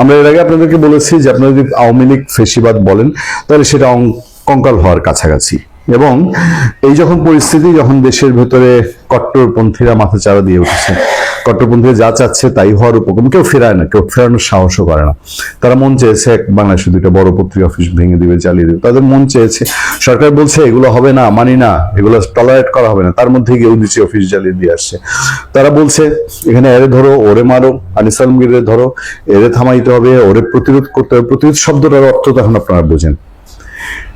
আমরা এর আগে আপনাদেরকে বলেছি যে আপনারা যদি আওয়ামী লীগ ফেসিবাদ বলেন, তাহলে সেটা কঙ্কাল হওয়ার কাছাকাছি। এবং এই যখন পরিস্থিতি, যখন দেশের ভেতরে কট্টরপন্থীরা মাথা চাড়া দিয়ে উঠেছে। কট্টরপন্থীরা যা চাচ্ছে তাই হওয়ার উপক্রম। কেউ ফেরায় না, কেউ ফেরানোর সাহসও করে না। তারা মন চেয়েছে এক বাংলাদেশে দুইটা বড় পত্রিকা অফিস ভেঙে দিবে, চালিয়ে দিবে। তাদের মন চেয়েছে, সরকার বলছে, এগুলো হবে না, মানি না, এগুলো টলারেট করা হবে না। তার মধ্যে গিয়ে উদিচি অফিস জ্বালিয়ে দিয়ে আসছে। তারা বলছে, এখানে এরে ধরো, ওরে মারো, আনিস আলমগীরে ধরো, এরে থামাইতে হবে, ওরে প্রতিরোধ করতে হবে। প্রতিরোধ শব্দটার অর্থ তখন আপনারা বোঝেন।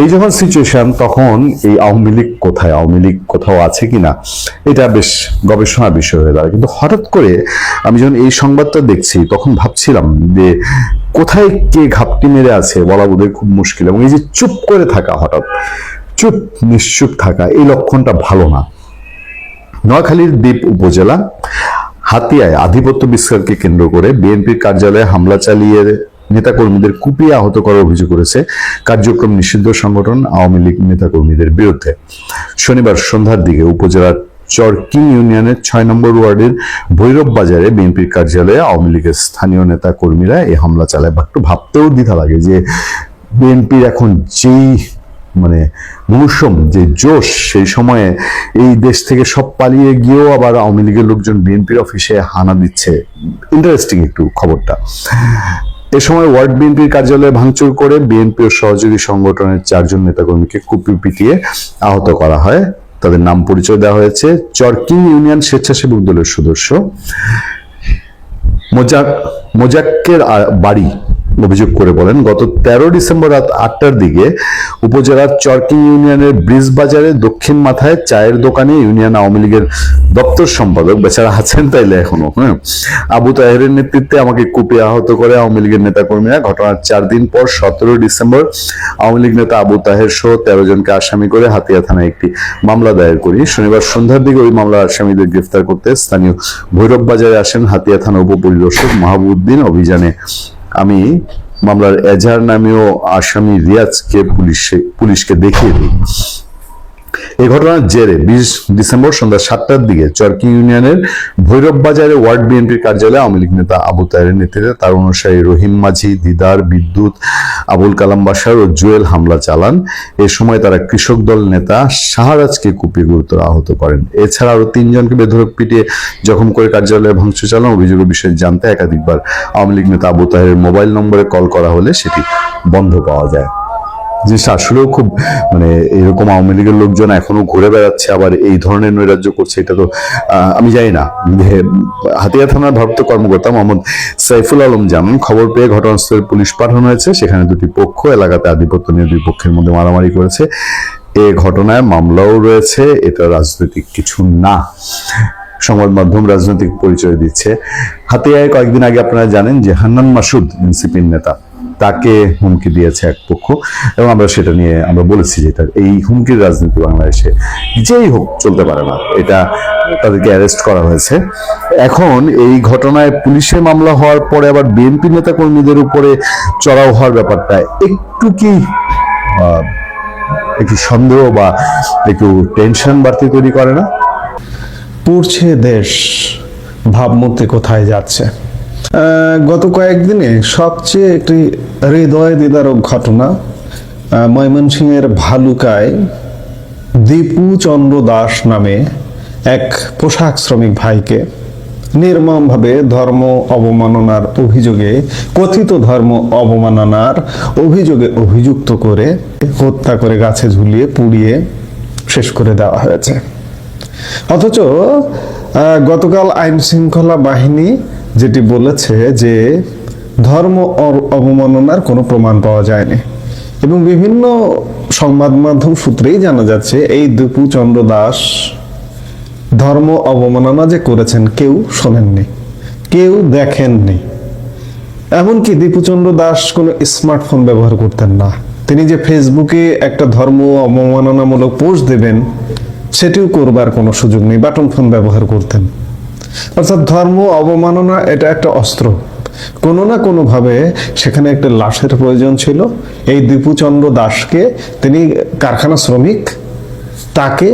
এই যখন সিচুয়েশন তখন এই আওয়ামী লীগ কোথায়? আওয়ামী লীগ কোথাও আছে কিনা? এটা বেশ গবেষণার বিষয় হয়ে দাঁড়ায়। কিন্তু হঠাৎ করে আমি যখন এই সংবাদটা দেখছি, তখন ভাবছিলাম যে কোথায় কে ঘাপটি মেরে আছে বলা বোধহয় খুব মুশকিল। এবং এই যে চুপ করে থাকা হঠাৎ, চুপ নিশ্চুপ থাকা, এই লক্ষণটা ভালো না। নোয়াখালীর দ্বীপ উপজেলা হাতিয়ায় আধিপত্য বিস্তারকে কেন্দ্র করে বিএনপির কার্যালয়ে হামলা চালিয়ে নেতাকর্মীদের কুপিয়ে আহত করার অভিযোগ করেছে কার্যক্রম নিষিদ্ধ সংগঠন আওয়ামী লীগ নেতাকর্মীদের বিরুদ্ধে। শনিবার সন্ধ্যার দিকে উপজেলার চরকিং ইউনিয়নের ছয় নম্বর ওয়ার্ডের ভৈরব বাজারে বিএনপির কার্যালয়ে আওয়ামী লীগের স্থানীয় নেতা কর্মীরা এই হামলা চালায়। বা একটু ভাবতেও দ্বিধা লাগে যে বিএনপির এখন যেই মানে মৌসুম, যে জোশ, সেই সময়ে এই দেশ থেকে সব পালিয়ে গিয়েও আবার আওয়ামী লীগের লোকজন বিএনপির অফিসে হানা দিচ্ছে। ইন্টারেস্টিং একটু খবরটা। এ সময় ওয়ার্ড বিএনপির কার্যালয়ে ভাঙচুর করে বিএনপি ও সহযোগী সংগঠনের চারজন নেতাকর্মীকে কুপি পিটিয়ে আহত করা হয়। তাদের নাম পরিচয় দেওয়া হয়েছে। চরকিং ইউনিয়ন স্বেচ্ছাসেবক দলের সদস্য। মোজাক মোজাক্কের বাড়ি অভিযোগ করে বলেন, গত তেরো ডিসেম্বর রাত আটটার দিকে উপজেলার চরকিং ইউনিয়নের ব্রিজ বাজারে দক্ষিণ মাথায় চায়ের দোকানে ইউনিয়ন আওয়ামী লীগের দপ্তর সম্পাদক বেচারা আছেন তাইলে এখনও হ্যাঁ? আবু তাহেরের নেতৃত্বে আমাকে কুপিয়ে আহত করে আওয়ামী লীগের নেতাকর্মীরা ঘটনার চার দিন পর সতেরো ডিসেম্বর আওয়ামী লীগ নেতা আবু তাহের সহ তেরো জনকে আসামি করে হাতিয়া থানায় একটি মামলা দায়ের করি। শনিবার সন্ধ্যার দিকে ওই মামলার আসামিদের গ্রেফতার করতে স্থানীয় ভৈরব বাজারে আসেন হাতিয়া থানা উপপরিদর্শক মাহবুদ্দিন অভিযানে। আমি মামলার এজাহার নামীয় আসামি রিয়াজকে পুলিশে পুলিশকে দেখিয়ে দিই। এই ঘটনার জেরে বিশ ডিসেম্বর সন্ধ্যা সাতটার দিকে চরকি ইউনিয়নের ভৈরব বাজারে ওয়ার্ড বিএনপির কার্যালয়ে আওয়ামী লীগ নেতা আবু তাহের নেতৃত্বে তার অনুসারী রহিম মাঝি, দিদার, বিদ্যুৎ, আবুল কালাম বাসার ও জুয়েল হামলা চালান। এ সময় তারা কৃষক দল নেতা শাহরাজকে কুপিয়ে গুরুতর আহত করেন। এছাড়া আরও তিনজনকে বেধরক পিটিয়ে জখম করে কার্যালয়ে ভাঙচুর চালান অভিযোগের বিষয়ে জানতে একাধিকবার আওয়ামী লীগ নেতা আবু তাহের মোবাইল নম্বরে কল করা হলে সেটি বন্ধ পাওয়া যায়। জিনিসটা আসলেও খুব মানে এরকম আওয়ামী লীগের লোকজন এখনও ঘুরে বেড়াচ্ছে, আবার এই ধরনের নৈরাজ্য করছে, এটা তো আমি জানি না। হাতিয়া থানার ভারপ্রাপ্ত কর্মকর্তা মোহাম্মদ সাইফুল আলম জানান, খবর পেয়ে ঘটনাস্থলে পুলিশ পাঠানো হয়েছে। সেখানে দুটি পক্ষ এলাকাতে আধিপত্য নিয়ে দুই পক্ষের মধ্যে মারামারি করেছে। এ ঘটনায় মামলাও রয়েছে, এটা রাজনৈতিক কিছু না। সংবাদ মাধ্যম রাজনৈতিক পরিচয় দিচ্ছে। হাতিয়ায় কয়েকদিন আগে আপনারা জানেন যে হান্নান মাসুদ এনসিপির নেতা। তাকে হুমকি দিয়েছে এক পক্ষ। এবং আমরা সেটা নিয়ে আমরা বলেছি যে এটা এই হুমকির রাজনীতি বাংলাদেশে যেই হোক চলতে পারে না। এটা তাদেরকে অ্যারেস্ট করা হয়েছে। এখন এই ঘটনায় পুলিশের মামলা হওয়ার পরে আবার বিএনপি নেতা কর্মীদের উপরে চড়াও হওয়ার ব্যাপারটা একটু কি একটু সন্দেহ বা একটু টেনশন বাড়তি তৈরি করে না? পড়ছে দেশ, ভাবমূর্তি কোথায় যাচ্ছে? গত কয়েকদিনে সবচেয়ে একটি হৃদয় দিদারক ঘটনা ময়মনসিংহের ভালুকায় দীপু চন্দ্র দাস নামে এক পোশাক শ্রমিক ভাইকে নির্মমভাবে ধর্ম অবমাননার অভিযোগে, কথিত ধর্ম অবমাননার অভিযোগে অভিযুক্ত করে হত্যা করে গাছে ঝুলিয়ে পুড়িয়ে শেষ করে দেওয়া হয়েছে। অথচ গতকাল আইন শৃঙ্খলা বাহিনী যেটি বলেছে যে ধর্ম অবমাননার কোনো প্রমাণ পাওয়া যায়নি। এবং বিভিন্ন সংবাদ মাধ্যম সূত্রেই জানা যাচ্ছে, এই দীপু চন্দ্র দাস ধর্ম অবমাননা যে করেছেন কেউ শোনেননি, কেউ দেখেননি। এমনকি দীপুচন্দ্র দাস কোনো স্মার্টফোন ব্যবহার করতেন না। তিনি যে ফেসবুকে একটা ধর্ম অবমাননামূলক পোস্ট দেবেন, সেটিও করবার কোনো সুযোগ নেই, বাটন ফোন ব্যবহার করতেন। অর্থাৎ ধর্ম, অবমাননা, এটা একটা অস্ত্র। কোনো না কোনোভাবে সেখানে একটা লাশের প্রয়োজন ছিল। এই দীপুচন্দ্র দাসকে তিনি কারখানা শ্রমিক, তাকে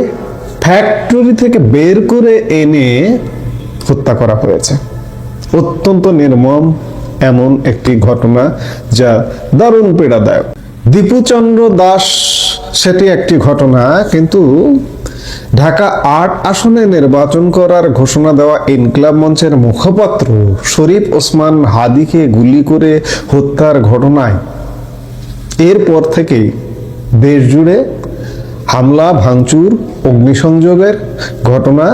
ফ্যাক্টরি থেকে বের করে এনে হত্যা করা হয়েছে। অত্যন্ত নির্মম এমন একটি ঘটনা যা দারুণ পীড়াদায়ক। দীপুচন্দ্র দাস, সেটি একটি ঘটনা, কিন্তু ঢাকা আট আসনে নির্বাচন করার ঘোষণা দেওয়া ইনকলাব মঞ্চের মুখপাত্র শরীফ ওসমান হাদিকে গুলি করে হত্যার ঘটনায়। এরপর থেকেই দেশ জুড়ে হামলা, ভাঙচুর, অগ্নিসংযোগের ঘটনা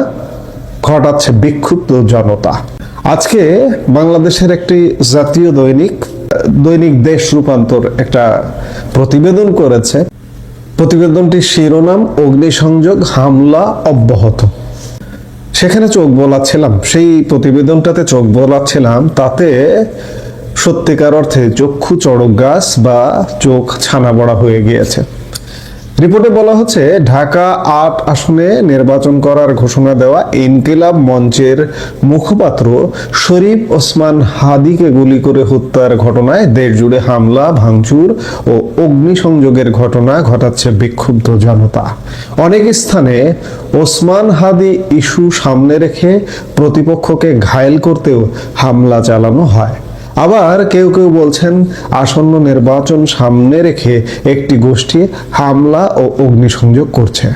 ঘটাচ্ছে বিক্ষুব্ধ জনতা। আজকে বাংলাদেশের একটি জাতীয় দৈনিক দৈনিক দেশ রূপান্তর একটা প্রতিবেদন করেছে। প্রতিবেদনটির শিরোনাম, অগ্নিসংযোগ, হামলা অব্যাহত। সেখানে চোখ বোলাচ্ছিলাম। সেই প্রতিবেদনটাতে চোখ বোলাচ্ছিলাম, তাতে সত্যিকার অর্থে চক্ষু চড়ক গাছ বা চোখ ছানা বড়া হয়ে গিয়েছে। রিপোর্টে বলা হচ্ছে, ঢাকা আট আসনে নির্বাচন করার ঘোষণা দেওয়া ইনকিলাব মঞ্চের মুখপাত্র শরীফ ওসমান হাদিকে গুলি করে হত্যার ঘটনায় দেশ জুড়ে হামলা, ভাঙচুর ও অগ্নিসংযোগের ঘটনা ঘটাচ্ছে বিক্ষুব্ধ জনতা। অনেক স্থানে ওসমান হাদি ইস্যু সামনে রেখে প্রতিপক্ষকে ঘায়েল করতেও হামলা চালানো হয়। আবার কেউ কেউ বলছেন, আসন্ন নির্বাচন সামনে রেখে একটি গোষ্ঠী হামলা ও অগ্নিসংযোগ করছে।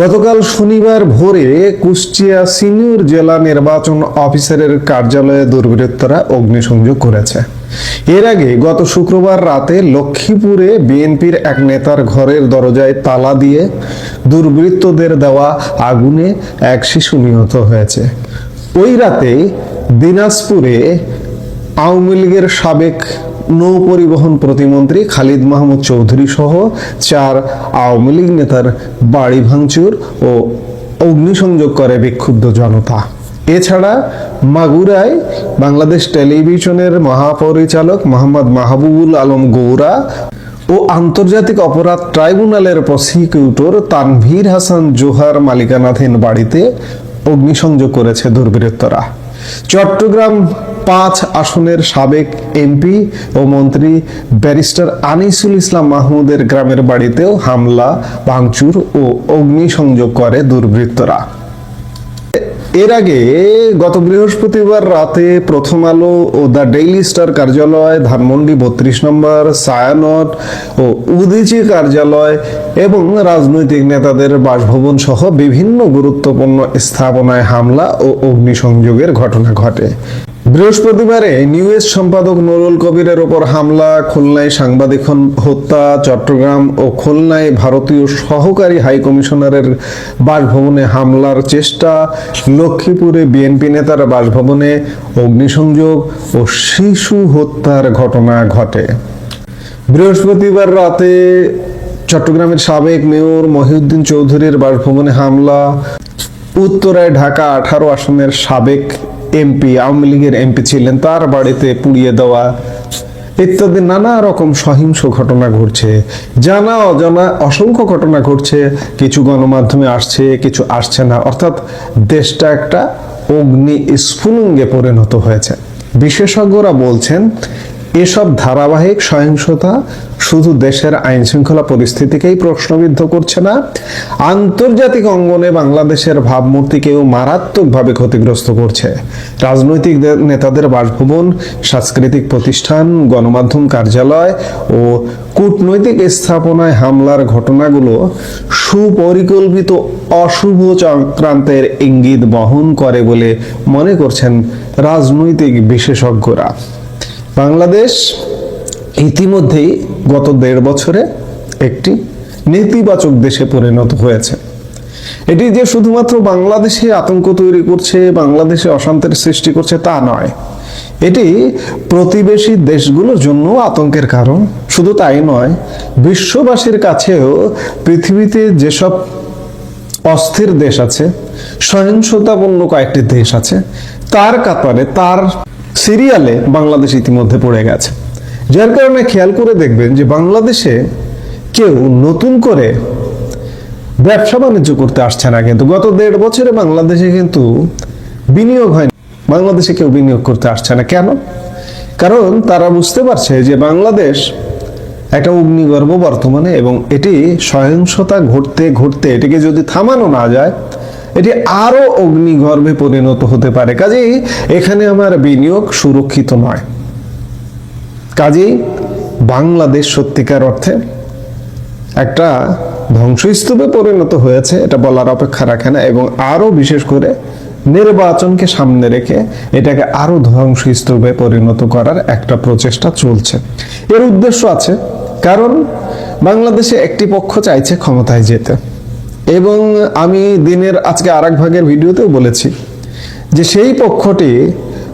গতকাল শনিবার ভোরে কুষ্টিয়া সিনিয়র জেলা নির্বাচন অফিসারের কার্যালয়ে দুর্বৃত্তরা অগ্নিসংযোগ করেছে। এর আগে গত শুক্রবার রাতে লক্ষ্মীপুরে বিএনপির এক নেতার ঘরের দরজায় তালা দিয়ে দুর্বৃত্তদের দেওয়া আগুনে এক শিশু নিহত হয়েছে। ওই রাতে দিনাজপুরে আওয়ামী লীগের সাবেক নৌ পরিবহন প্রতিমন্ত্রী খালিদ মাহমুদ চৌধুরী সহ চার আওয়ামী লীগ নেতার বাড়ি ভাঙচুর ও অগ্নিসংযোগ করে বিক্ষুব্ধ জনতা। এছাড়া মাগুরায় বাংলাদেশ টেলিভিশনের মহাপরিচালক মোহাম্মদ মাহবুবুল আলম গৌরা ও আন্তর্জাতিক অপরাধ ট্রাইব্যুনালের প্রসিকিউটর তানভীর হাসান জোহার মালিকানাধীন বাড়িতে অগ্নিসংযোগ করেছে দুর্বৃত্তরা। চট্টগ্রাম পাঁচ আসনের সাবেক এমপি ও মন্ত্রী ব্যারিস্টার আনিসুল ইসলাম মাহমুদের গ্রামের বাড়িতেও হামলা, ভাঙচুর ও অগ্নিসংযোগ করে দুর্বৃত্তরা। এর আগে গত বৃহস্পতিবার রাতে প্রথম আলো ও দ্য ডেইলি স্টার কার্যালয়, ধানমন্ডি বত্রিশ নম্বর, সায়ানট ও উদিচি কার্যালয় এবং রাজনৈতিক নেতাদের বাসভবন সহ বিভিন্ন গুরুত্বপূর্ণ স্থাপনায় হামলা ও অগ্নিসংযোগের ঘটনা ঘটে। বৃহস্পতিবারে নিউজ সম্পাদক নুরুল কবিরের ওপর হামলা, খুলনায় সাংবাদিক হত্যা, চট্টগ্রাম ও খুলনায় ভারতীয় সহকারী হাই কমিশনারের বাসভবনে হামলার চেষ্টা, লক্ষ্মীপুরে বিএনপি নেতার বাসভবনে অগ্নিসংযোগ ও শিশু হত্যার ঘটনা ঘটে। বৃহস্পতিবার রাতে চট্টগ্রামের সাবেক মেয়র মহিউদ্দিন চৌধুরীর বাসভবনে হামলা। উত্তরায় ঢাকা আঠারো আসনের সাবেক এমপি, আওয়ামী লীগের এমপি ছিলেন, তার বাড়িতে পুড়িয়ে দেওয়া। ইত্যাদি নানা রকম সহিংস ঘটনা ঘটছে। জানা অজানা অসংখ্য ঘটনা ঘটছে। কিছু গণমাধ্যমে আসছে, কিছু আসছে না। অর্থাৎ দেশটা একটা অগ্নি স্ফুলিঙ্গে পরিণত হয়েছে। বিশেষজ্ঞরা বলছেন এসব ধারাবাহিক সহিংসতা শুধু দেশের আইন শৃঙ্খলা পরিস্থিতিকেই প্রশ্নবিদ্ধ করছে না, আন্তর্জাতিক অঙ্গনে বাংলাদেশের ভাবমূর্তিকেও মারাত্মকভাবে ক্ষতিগ্রস্ত করছে। রাজনৈতিক নেতাদের বাসভবন, সাংস্কৃতিক প্রতিষ্ঠান, গণমাধ্যম কার্যালয় ও কূটনৈতিক স্থাপনায় হামলার ঘটনাগুলো সুপরিকল্পিত অশুভ চক্রান্তের ইঙ্গিত বহন করে বলে মনে করছেন রাজনৈতিক বিশেষজ্ঞরা। বাংলাদেশ ইতিমধ্যেই গত দেড় বছরে একটি নেতিবাচক দেশে পরিণত হয়েছে। এটি যে শুধুমাত্র বাংলাদেশে আতঙ্ক তৈরি করছে, বাংলাদেশে অশান্তির সৃষ্টি করছে তা নয়। এটি প্রতিবেশী দেশগুলোর জন্য আতঙ্কের কারণ। শুধু তাই নয়, বিশ্ববাসীর কাছেও পৃথিবীতে যেসব অস্থির দেশ আছে, সহিংসতাপূর্ণ কয়েকটি দেশ আছে, তার কাতারে তার সিরিয়ালে বাংলাদেশ ইতিমধ্যে পড়ে গেছে। যার কারণে খেয়াল করে দেখবেন যে বাংলাদেশে কেউ নতুন করে ব্যবসা বাণিজ্য করতে আসছে না কিন্তু গত দেড় বছরে বাংলাদেশে কিন্তু বিনিয়োগ হয়নি। বাংলাদেশে কেউ বিনিয়োগ করতে আসছে না। কেন? কারণ তারা বুঝতে পারছে যে বাংলাদেশ একটা অগ্নিগর্ভ বর্তমানে এবং এটি সহিংসতা ঘটতে ঘটতে এটিকে যদি থামানো না যায় এটি আরও অগ্নিগর্ভে পরিণত হতে পারে। কাজেই এখানে আমার বিনিয়োগ সুরক্ষিত নয়। কাজেই বাংলাদেশ সত্যিকার অর্থে একটা ধ্বংসস্তূপে পরিণত হয়েছে, এটা বলার অপেক্ষা রাখে না, এবং আরও বিশেষ করে নির্বাচনকে সামনে রেখে এটাকে আরও ধ্বংসস্তূপে পরিণত করার একটা প্রচেষ্টা চলছে। এর উদ্দেশ্য আছে, কারণ বাংলাদেশে একটি পক্ষ চাইছে ক্ষমতায় যেতে। এবং আমি দিনের আজকে আর ভাগের ভিডিওতেও বলেছি যে সেই পক্ষটি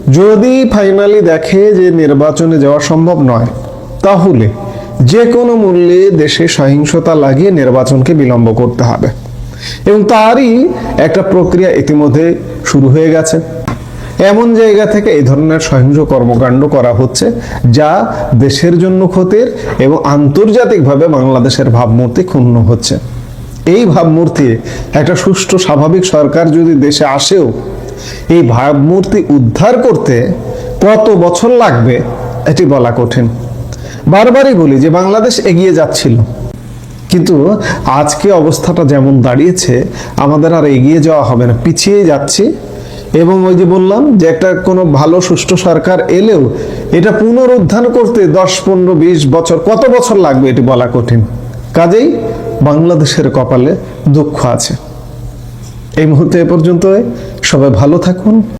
যদি ফাইনালি দেখে যে নির্বাচনে যাওয়া সম্ভব নয়, তাহলে যে কোনো মূল্যে দেশে সহিংসতা লাগিয়ে নির্বাচনকে বিলম্ব করতে হবে। এবং তারই একটা প্রক্রিয়া ইতিমধ্যে শুরু হয়ে গেছে। এমন জায়গা থেকে এই ধরনের সহিংস কর্মকাণ্ড করা হচ্ছে যা দেশের জন্য ক্ষতির এবং আন্তর্জাতিকভাবে বাংলাদেশের ভাবমূর্তি ক্ষুণ্ণ হচ্ছে। এই ভাবমূর্তি একটা সুষ্ঠু স্বাভাবিক সরকার যদি দেশে আসেও এই ভাবমূর্তি উদ্ধার করতে কত বছর লাগবে এটি বলা কঠিন। বারবারই বলি যে বাংলাদেশ এগিয়ে যাচ্ছিল। কিন্তু আজকে অবস্থাটা যেমন দাঁড়িয়েছে, আমাদের আর এগিয়ে যাওয়া হবে না পিছিয়ে যাচ্ছি। এবং ওই যে বললাম যে একটা কোনো ভালো সুষ্ঠু সরকার এলেও এটা পুনরুদ্ধার করতে দশ, পনেরো, বিশ বছর কত বছর লাগবে এটি বলা কঠিন। কাজেই বাংলাদেশের কপালে দুঃখ আছে। এই মুহূর্তে এ পর্যন্ত সবাই ভালো থাকুন।